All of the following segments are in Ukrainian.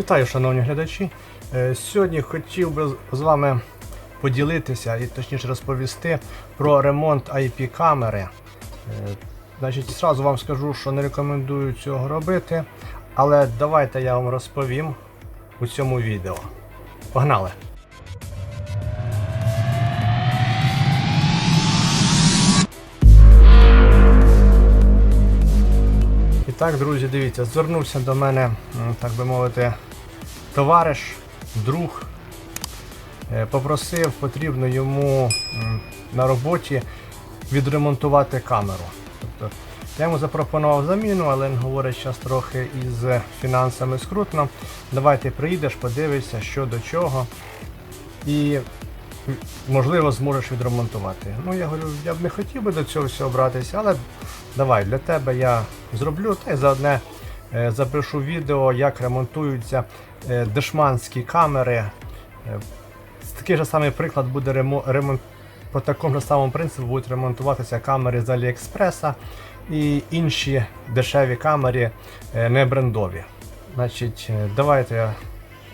Вітаю, шановні глядачі. Е, Сьогодні хотів би з вами поділитися і точніше розповісти про ремонт IP-камери. Е, Значить, зразу вам скажу, що не рекомендую цього робити, але давайте я вам розповім у цьому відео. Погнали! Так, друзі, дивіться, звернувся до мене, так би мовити, товариш, друг. Е, Попросив, потрібно йому на роботі відремонтувати камеру. Тобто, я йому запропонував заміну, але він говорить, що трохи із фінансами скрутно. Давай ти приїдеш, подивишся, що до чого. І можливо зможеш відремонтувати. Ну я говорю, я б не хотів би до цього всього братися, але давай для тебе я зроблю та й заодне запишу відео, як ремонтуються дешманські камери. Е, Такий же самий приклад буде ремонт. По такому ж самому принципу будуть ремонтуватися камери з Аліекспреса і інші дешеві камери е, не брендові. Значить, е, давайте я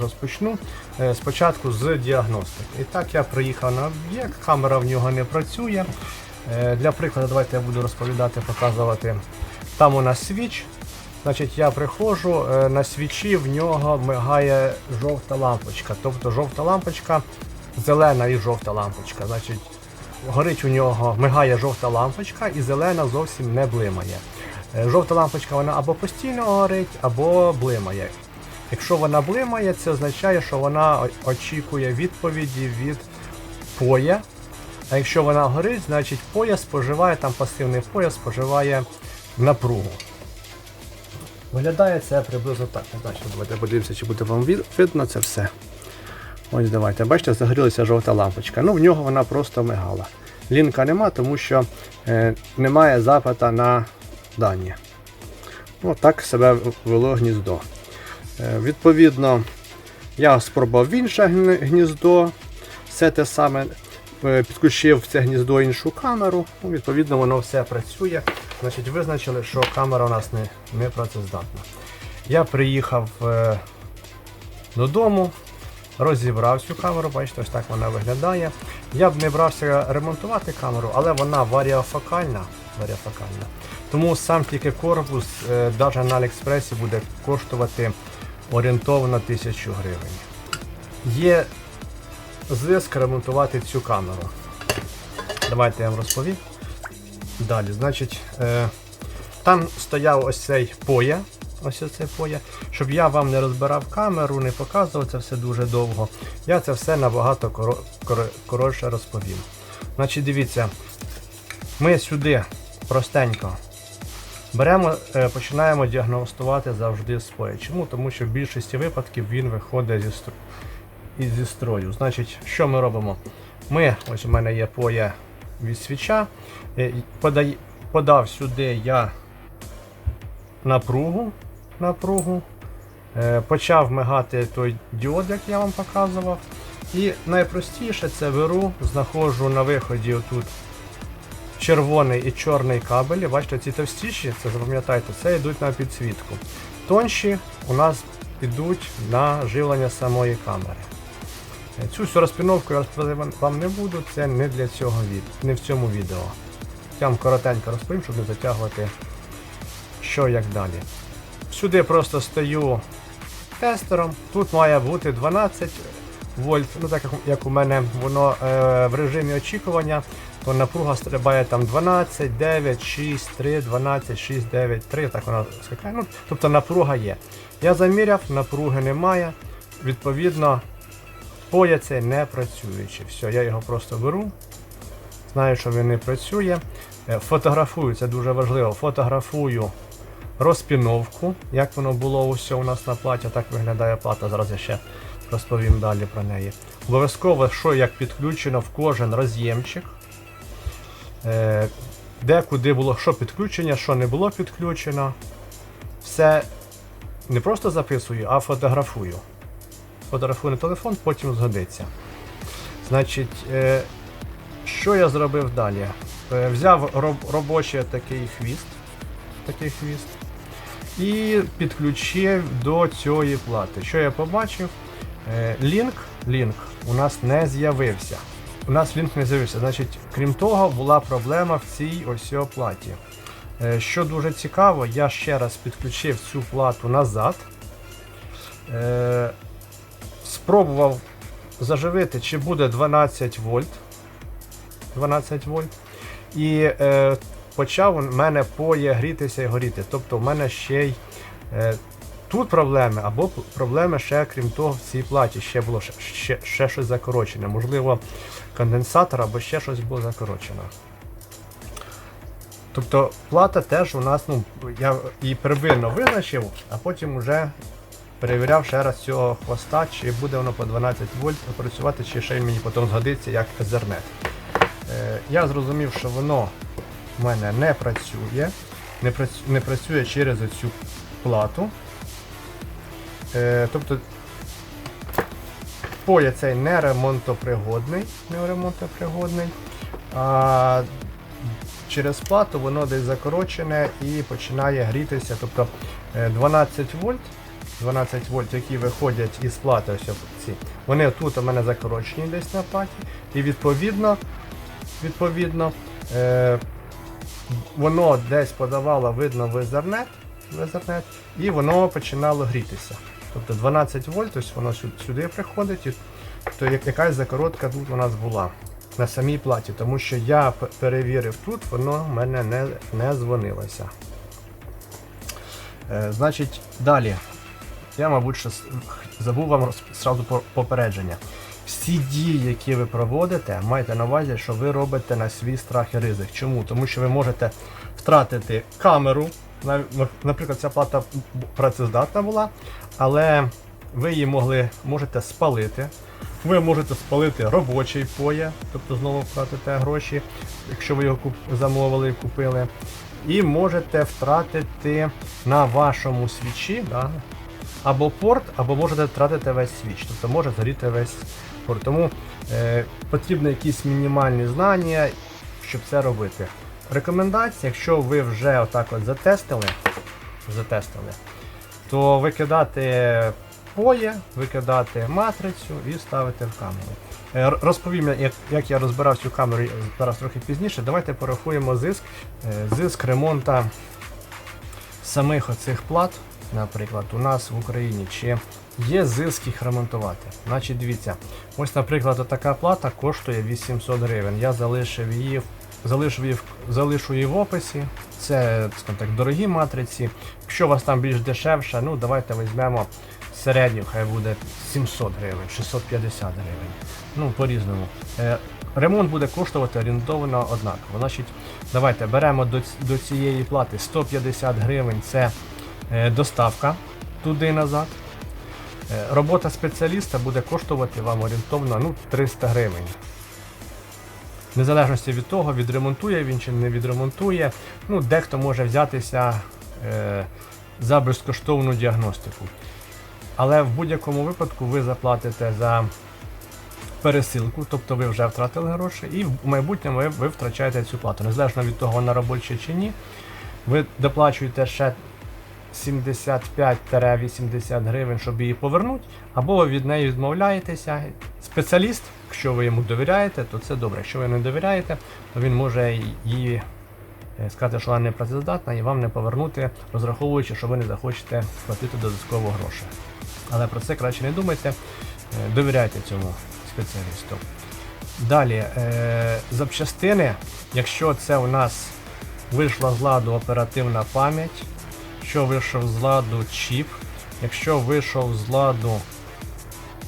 розпочну е, спочатку з діагностики. І так я приїхав на об'єкт, камера в нього не працює. Е, Для прикладу, давайте я буду розповідати, показувати. Там у нас свіч. Значить, я приходжу, е, на свічі в нього мигає жовта лампочка. Тобто жовта лампочка, зелена і жовта лампочка. Значить, горить у нього, мигає жовта лампочка і зелена зовсім не блимає. Е, Жовта лампочка вона або постійно горить, або блимає. Якщо вона блимає, це означає, що вона очікує відповіді від поя. А якщо вона горить, значить поя споживає, там пасивний поя споживає напругу. Виглядає це приблизно так. Не знаю, давайте подивимося, чи буде вам видно це все. Ось давайте, бачите, загорілася жовта лампочка. Ну, в нього вона просто мигала. Лінка нема, тому що е, немає запита на дані. Ну, так себе вело гніздо. Е, відповідно, я спробував інше гніздо, все те саме. е, Підключив в це гніздо іншу камеру, ну, відповідно, воно все працює. Значить, визначили, що камера у нас не, не працездатна. Я приїхав е, додому, розібрав цю камеру, бачите, ось так вона виглядає. Я б не брався ремонтувати камеру, але вона варіофокальна. варіофокальна. Тому сам тільки корпус, е, навіть на Аліекспресі буде коштувати орієнтовно 1000 гривень. Є зиск ремонтувати цю камеру. Давайте я вам розповім. Далі, значить, е, там стояв ось цей поя. Ось цей поя. Щоб я вам не розбирав камеру, не показував це все дуже довго. Я це все набагато коро- коро- коротше розповім. Значить, дивіться, ми сюди простенько беремо, е, починаємо діагностувати завжди з поя. Чому? Тому що в більшості випадків він виходить зі зі строю. Значить, що ми робимо? Ми, ось у мене є поя від свіча. е, подав сюди я напругу. напругу е, почав мигати той діод, як я вам показував. І найпростіше це беру, знаходжу на виході отут червоний і чорний кабелі. Бачите, ці товстіші, це запам'ятайте, це йдуть на підсвітку. Тонші у нас йдуть на живлення самої камери. Цю всю розпіновку я розповідати вам не буду, це не для цього не в цьому відео. Я вам коротенько розповім, щоб не затягувати що як далі. Сюди просто стою тестером. Тут має бути 12 вольт. Ну так як у мене воно е, в режимі очікування, то напруга стрибає там 12, 9, 6, 3, 12, 6, 9, 3. Так вона скакає. Ну, тобто напруга є. Я заміряв, напруги немає. Відповідно, поя цей не працюючи. Все, я його просто беру. Знаю, що він не працює. Е, Фотографую, це дуже важливо. Фотографую розпіновку, як воно було усе у нас на платі, так виглядає плата. Зараз я ще розповім далі про неї. Обов'язково, що як підключено в кожен роз'ємчик. Е, Де куди було що підключення, що не було підключено. Все не просто записую, а фотографую. Фотографую на телефон, потім згодиться. Значить, е, що я зробив далі? Е, Взяв робочий такий хвіст. Такий хвіст. і підключив до цієї плати. Що я побачив? Е, Лінк, лінк у нас не з'явився. У нас лінк не з'явився. Значить, крім того, була проблема в цій ось платі. Що дуже цікаво, я ще раз підключив цю плату назад. Спробував заживити, чи буде 12 вольт. 12 вольт. І е, почав у мене поє грітися і горіти. Тобто в мене ще й е, тут проблеми, або проблеми ще, крім того, в цій платі ще було ще, ще, ще щось закорочене. Можливо, конденсатор або ще щось було закорочено. Тобто плата теж у нас, ну, я її первинно визначив, а потім вже перевіряв ще раз цього хвоста, чи буде воно по 12 вольт працювати, чи ще й мені потім згодиться як. Е, я зрозумів, що воно в мене не працює, не працює, не працює через цю плату. Е, тобто поя цей не ремонтопригодний, не ремонтопригодний, а через плату воно десь закорочене і починає грітися. Тобто е, 12 вольт, 12 вольт, які виходять із плати, ось ці, вони тут у мене закорочені десь на платі, і відповідно, відповідно е, воно десь подавало, видно в Ethernet, в Ethernet, і воно починало грітися. Тобто 12 вольт, ось воно сюди приходить, і то якась закоротка тут у нас була на самій платі, тому що я перевірив тут, воно в мене не, не дзвонилося. Е, значить, далі. Я, мабуть, забув вам зразу попередження. Всі дії, які ви проводите, майте на увазі, що ви робите на свій страх і ризик. Чому? Тому що ви можете втратити камеру. Наприклад, ця плата працездатна була, але ви її могли, можете спалити. Ви можете спалити робочий поє, тобто знову втратите гроші, якщо ви його замовили і купили. І можете втратити на вашому свічі да, або порт, або можете втратити весь свіч, тобто може згоріти весь порт. Тому е, потрібні якісь мінімальні знання, щоб це робити. Рекомендація, якщо ви вже отак от затестили, затестили, то викидати поє, викидати матрицю і ставити в камеру. Е, Розповім, як, як я розбирав цю камеру зараз трохи пізніше. Давайте порахуємо зиск, е, зиск ремонта самих оцих плат, наприклад, у нас в Україні, чи є зиск їх ремонтувати. Значить, дивіться, ось, наприклад, така плата коштує 800 гривень. Я залишив її, залишив її, залишу її в описі. Це, скажімо так, дорогі матриці. Якщо у вас там більш дешевше, ну давайте візьмемо середню, хай буде 700 гривень, 650 гривень. Ну, по-різному. Е, ремонт буде коштувати орієнтовно однаково. Значить, давайте беремо до, цієї плати 150 гривень це доставка туди назад. Е, робота спеціаліста буде коштувати вам орієнтовно ну, 300 гривень. Незалежності від того, відремонтує він чи не відремонтує. Ну, дехто може взятися е, за безкоштовну діагностику. Але в будь-якому випадку ви заплатите за пересилку, тобто ви вже втратили гроші, і в майбутньому ви, ви втрачаєте цю плату. Незалежно від того, вона робоча чи ні, ви доплачуєте ще 75-80 гривень, щоб її повернути, або ви від неї відмовляєтеся. Спеціаліст, якщо ви йому довіряєте, то це добре. Якщо ви не довіряєте, то він може її е, сказати, що вона не працездатна і вам не повернути, розраховуючи, що ви не захочете сплатити додатково гроші. Але про це краще не думайте, е, довіряйте цьому спеціалісту. Далі, е, запчастини, якщо це у нас вийшла з ладу оперативна пам'ять, якщо вийшов з ладу чіп, якщо вийшов з ладу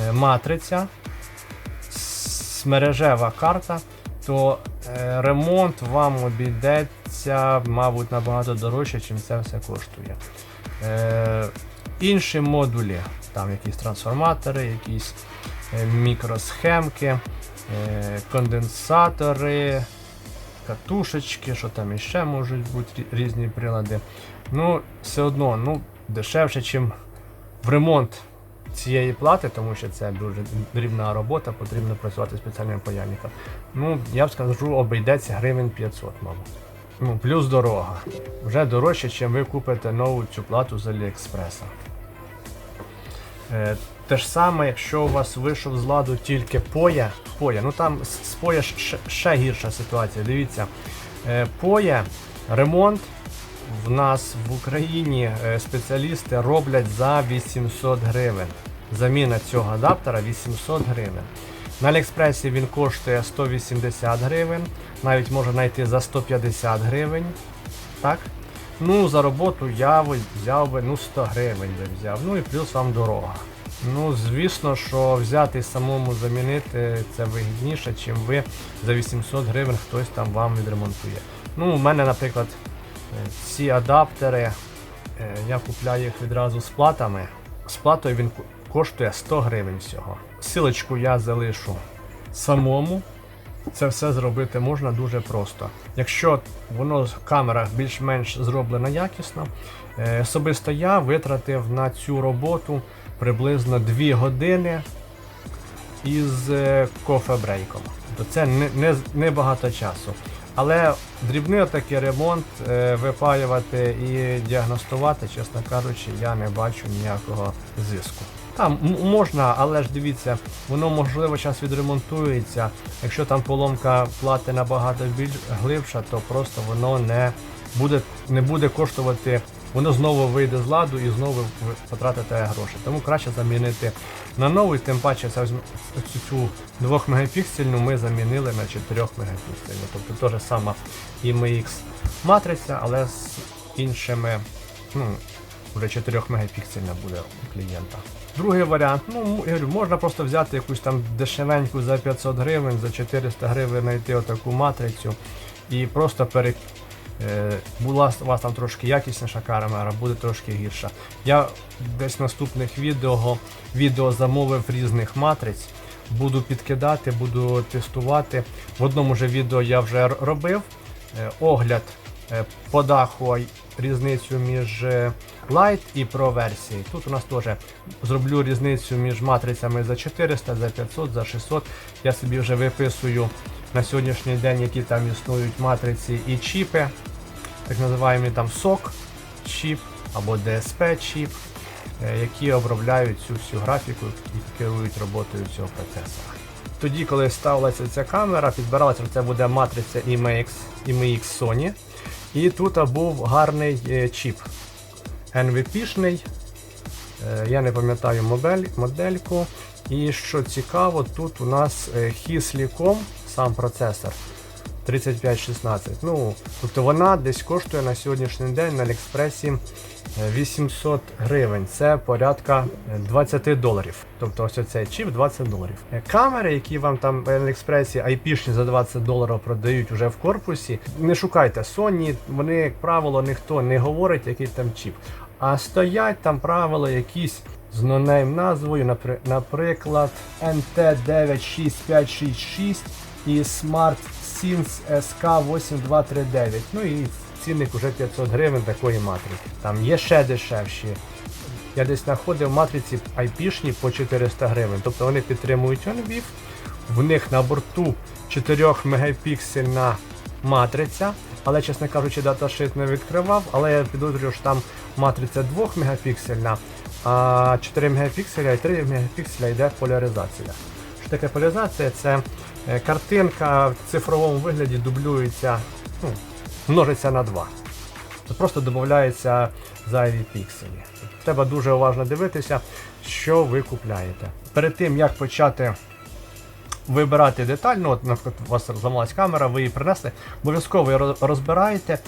е, матриця, мережева карта, то е, ремонт вам обійдеться, мабуть, набагато дорожче, чим це все коштує. Е, інші модулі, там якісь трансформатори, якісь мікросхемки, конденсатори, катушечки, що там іще можуть бути різні прилади. Ну, все одно, ну, дешевше, ніж в ремонт цієї плати, тому що це дуже дрібна робота, потрібно працювати спеціальним паяльником. Ну, я б скажу, обійдеться гривень 500, мабуть. Ну, плюс дорога. Вже дорожче, ніж ви купите нову цю плату з Аліекспреса. Е, те ж саме, якщо у вас вийшов з ладу тільки поя, поя, ну там з поя ще, ще гірша ситуація. Дивіться, е, поя, ремонт в нас в Україні е, спеціалісти роблять за 800 гривень. Заміна цього адаптера 800 гривень. На Аліекспресі він коштує 180 гривень, навіть можна знайти за 150 гривень. Так? Ну, за роботу я взяв би ну, 100 гривень би взяв. Ну і плюс вам дорога. Ну, звісно, що взяти самому замінити це вигідніше, чим ви за 800 гривень хтось там вам відремонтує. Ну, у мене, наприклад, ці адаптери, е, я купляю їх відразу з платами. З платою він коштує 100 гривень всього. Силочку я залишу самому. Це все зробити можна дуже просто. Якщо воно в камерах більш-менш зроблено якісно, е, особисто я витратив на цю роботу приблизно 2 години із е, кофе-брейком. Тобто це не, не, не багато часу. Але дрібний такий ремонт е, випаювати і діагностувати, чесно кажучи, я не бачу ніякого зиску. Там можна, але ж дивіться, воно можливо зараз відремонтується. Якщо там поломка плати набагато більш глибша, то просто воно не буде, не буде коштувати. Воно знову вийде з ладу і знову потратите гроші. Тому краще замінити на новий, тим паче цю, цю 2 мегапіксельну ми замінили на 4 мегапіксельну. Тобто те ж сама IMX матриця, але з іншими, ну, вже 4 мегапіксельна буде у клієнта. Другий варіант, ну я говорю, можна просто взяти якусь там дешевеньку за 500 гривень, за 400 гривень знайти отаку матрицю і просто пере, була у вас там трошки якісніша камера, буде трошки гірша. Я десь в наступних відео, відео замовив різних матриць. Буду підкидати, буду тестувати. В одному же відео я вже робив е, огляд е, по даху різницю між е, Lite і Pro версії. Тут у нас теж зроблю різницю між матрицями за 400, за 500, за 600. Я собі вже виписую на сьогоднішній день, які там існують матриці і чіпи, так називаємо там SOC чіп або DSP чіп, е, які обробляють цю всю графіку і керують роботою цього процесора. Тоді, коли ставилася ця камера, підбиралася, що це буде матриця IMX, IMX Sony. І тут був гарний е, чіп. NVP-шний. Е, Я не пам'ятаю модель, модельку. І що цікаво, тут у нас е, Hisley.com, сам процесор 3516. Ну, тобто вона десь коштує на сьогоднішній день на Аліекспресі е, 800 гривень. Це порядка е, 20 доларів. Тобто ось цей чіп 20 доларів. Е, Камери, які вам там в Аліекспресі IP-шні за 20 доларів продають уже в корпусі. Не шукайте Sony, вони, як правило, ніхто не говорить, який там чіп. А стоять там правила якісь з нонейм назвою, наприклад, NT96566 і Smart Sims SK8239. Ну і цінник уже 500 гривень такої матриці. Там є ще дешевші. Я десь знаходив матриці IP-шні по 400 гривень. Тобто вони підтримують OnVIF. В них на борту 4 мегапіксельна матриця. Але, чесно кажучи, даташит не відкривав, але я підозрюю, що там матриця 2 мегапіксельна, а 4 мегапікселя і 3 мегапікселя йде поляризація. Що таке поляризація? Це картинка в цифровому вигляді дублюється, ну, множиться на 2. Просто додається зайві пікселі. Треба дуже уважно дивитися, що ви купляєте. Перед тим як почати вибирати деталь, ну, от, наприклад, у вас зламалась камера, ви її принесли, обов'язково розбираєте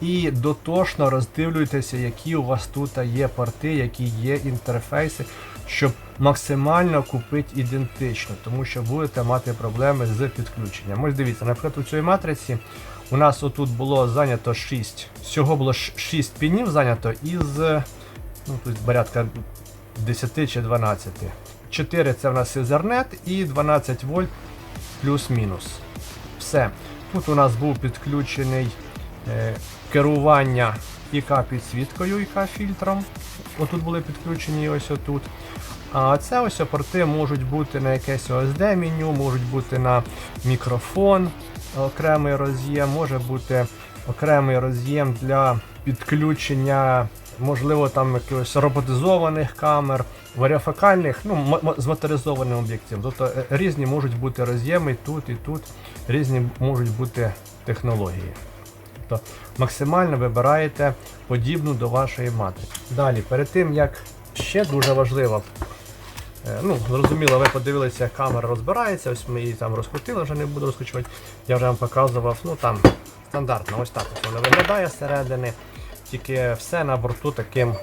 і дотошно роздивлюєтеся, які у вас тут є порти, які є інтерфейси, щоб максимально купити ідентично, тому що будете мати проблеми з підключенням. Ось дивіться, наприклад, у цій матриці у нас отут було зайнято 6, всього було 6 пінів зайнято із ну, тут порядка 10 чи 12. 4 це в нас Ethernet і 12 вольт плюс-мінус. Все. Тут у нас був підключений керування ІК підсвіткою, ІК фільтром. Отут були підключені ось отут. А це ось порти можуть бути на якесь OSD меню, можуть бути на мікрофон, окремий роз'єм, може бути окремий роз'єм для підключення, можливо, там якихось роботизованих камер, варіофокальних, ну, з моторизованим об'єктивом. Тобто е, різні можуть бути роз'єми тут і тут, різні можуть бути технології. Тобто максимально вибираєте подібну до вашої матриці. Далі, перед тим як ще дуже важливо, е, ну, зрозуміло, ви подивилися, як камера розбирається, ось ми її там розкрутили, вже не буду розкручувати. Я вже вам показував, ну там стандартно, ось так ось вона виглядає зсередини, тільки все на борту таким.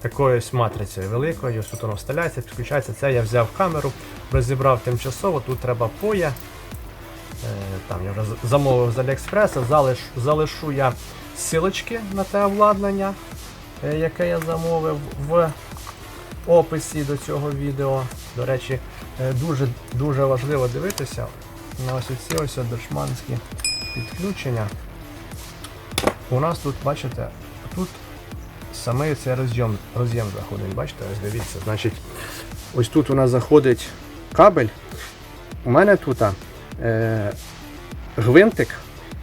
Такоюсь матрицею великою, тут воно вставляється, підключається. Це я взяв камеру, розібрав тимчасово, тут треба поя. Е, Там я вже замовив з Аліекспреса, залиш, залишу я силочки на те обладнання, е, яке я замовив в описі до цього відео. До речі, е, дуже, дуже важливо дивитися на ось ці ось дешманські підключення. У нас тут, бачите, тут саме цей роз'єм, роз'єм заходить. Бачите, ось дивіться, значить, ось тут у нас заходить кабель. У мене тут е, гвинтик,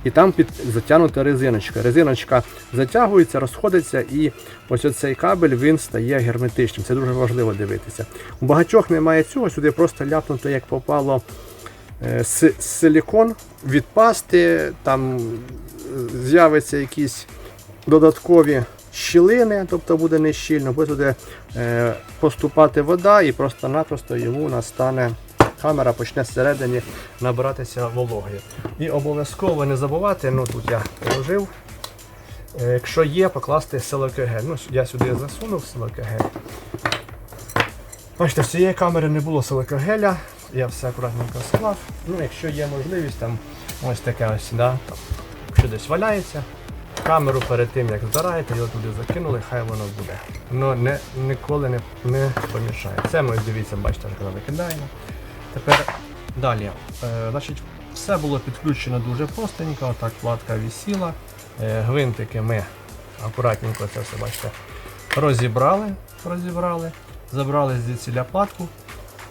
і там під затягнута резиночка. Резиночка затягується, розходиться, і ось оцей кабель він стає герметичним. Це дуже важливо дивитися. У багатьох немає цього, сюди просто ляпнуто, як попало е, си- силікон, відпасти, там е, з'явиться якісь додаткові щілини, тобто буде нещільно, буде поступати вода і просто-напросто йому настане. Камера почне всередині набиратися вологи. І обов'язково не забувати, ну тут я положив, е, якщо є, покласти силикогель. Ну, я сюди засунув силикогель. Бачите, з цієї камери не було силикогеля, я все акуратненько склав. Ну, якщо є можливість, там ось таке ось, да, якщо десь валяється, камеру перед тим як збираєте, його туди закинули, хай воно буде. Воно не, ніколи не, не помішає. Це ми дивіться, бачите, коли викидаємо. Тепер далі. Е, значить, все було підключено дуже простенько, отак платка висіла. Е, гвинтики ми акуратненько це все бачите, розібрали, розібрали, забрали звідсіля платку.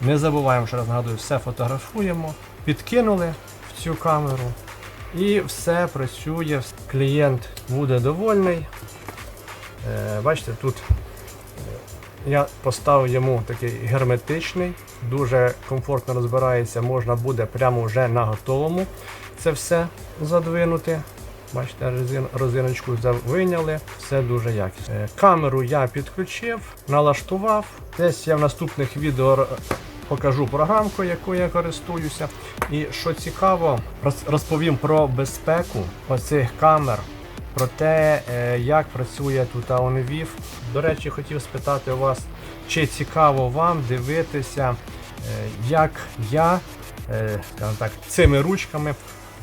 Не забуваємо, ще раз нагадую, все фотографуємо, підкинули в цю камеру і все працює. Клієнт буде довольний. Е, бачите, тут я поставив йому такий герметичний, дуже комфортно розбирається, можна буде прямо вже на готовому це все задвинути. Бачите, розиночку взяв- все дуже якісно. Е, Камеру я підключив, налаштував. Десь я в наступних відео покажу програмку, якою я користуюся. І що цікаво, роз- розповім про безпеку оцих камер про те, е, як працює тут OnVIF. До речі, хотів спитати у вас, чи цікаво вам дивитися, е, як я е, так, цими ручками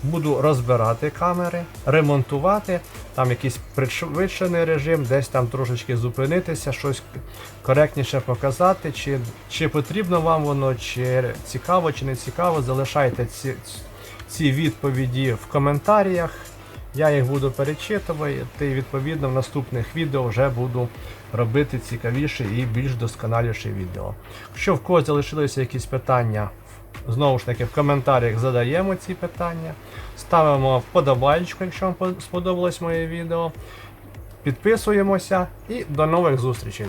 буду розбирати камери, ремонтувати, там якийсь пришвидшений режим, десь там трошечки зупинитися, щось коректніше показати, чи, чи потрібно вам воно, чи цікаво, чи не цікаво. Залишайте ці, ці відповіді в коментарях. Я їх буду перечитувати і відповідно в наступних відео вже буду робити цікавіше і більш досконаліше відео. Якщо в когось залишилися якісь питання, знову ж таки в коментарях задаємо ці питання. Ставимо вподобайку, якщо вам сподобалось моє відео. Підписуємося і до нових зустрічей.